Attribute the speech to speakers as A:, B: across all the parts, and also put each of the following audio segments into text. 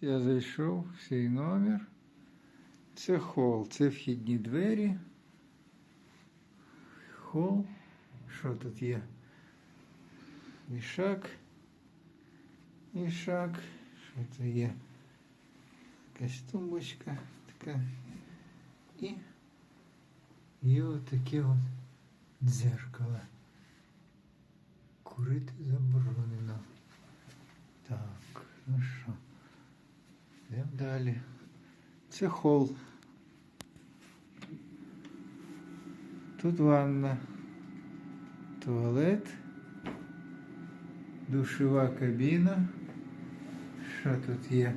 A: Я зайшов в свій номер. Це хол, це вхідні двері. Хол. Що тут є? Ішак. Ішак. Що це є? Якась тумбочка така. І є отаке от дзеркало. Курити заборонено. Так, ну що? Далі. Це хол. Тут ванна, туалет, душова кабіна. Що тут є?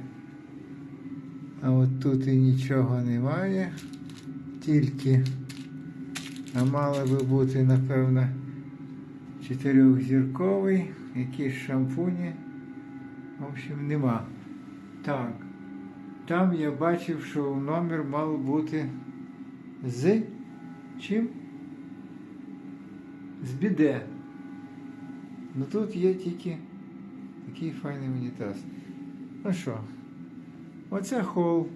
A: А от тут і нічого немає. Тільки, а мало би бути, напевно, чотирьохзірковий, якісь шампуні. В общем, нема. Так. Там я бачив, що номер мав бути з чим? З біде. Ну тут є тільки такий файний унітаз. Ну що, оце хол.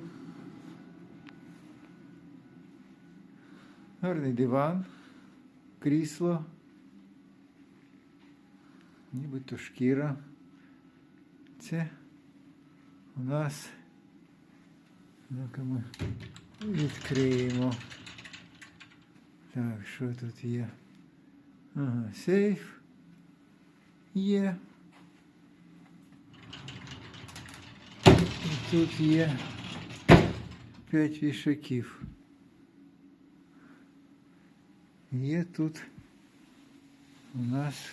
A: Гарний диван, крісло, нібито шкіра. Це у нас. Ну-ка ми відкриємо. Так, що тут є? Ага, сейф є. І тут є п'ять вішаків. Є тут у нас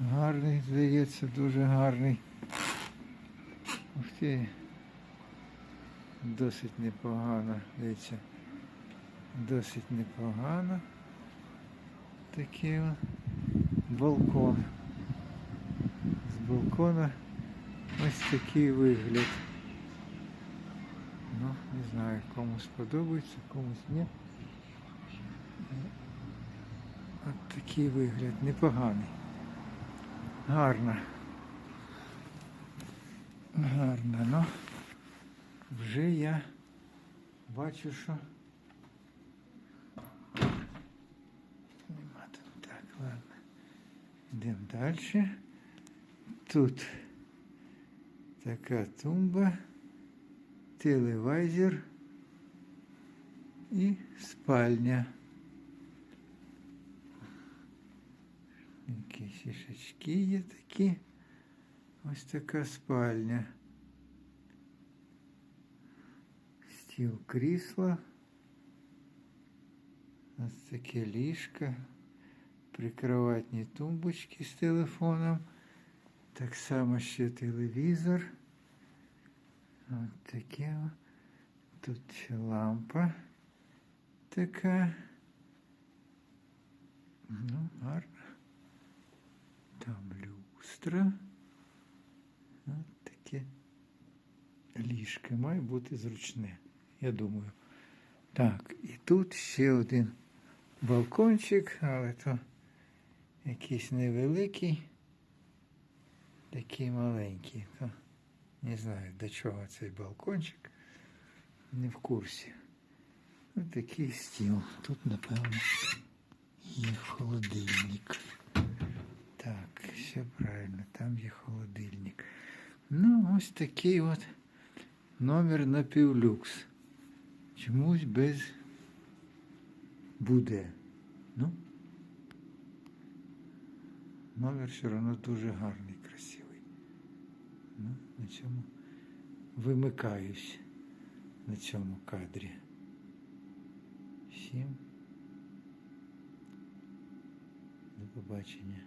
A: гарний, здається, дуже гарний. Ух ти. Досить непогано, дивіться. Досить непогано. Такий он балкон. З балкона ось такий вигляд. Ну, не знаю, кому сподобається, комусь ні. От такий вигляд, непоганий. Гарно. Гарно, ну вже я бачу, що нема там. Так, ладно. Йдемо далі. Тут така тумба, телевізор і спальня. Якісь шишечки є такі. Ось така спальня. Стіл крісла. Ось таке ліжко. Прикроватні тумбочки з телефоном. Так само ще телевізор. Ось таке. о. Тут ще лампа така. Ну, гарно. Там люстра. Таке ліжко має бути зручне, я думаю. Так, і тут ще один балкончик, але то якийсь невеликий, такий маленький. То не знаю до чого цей балкончик. Не в курсі. Ось такий стіл. Тут, напевно, є холодильник. Так, все правильно, там є холодильник. Ну, ось такий от номер на півлюкс. Чомусь без буде. Ну, номер все одно дуже гарний, красивий. Ну, на цьому вимикаюсь на цьому кадрі. Всім. До побачення.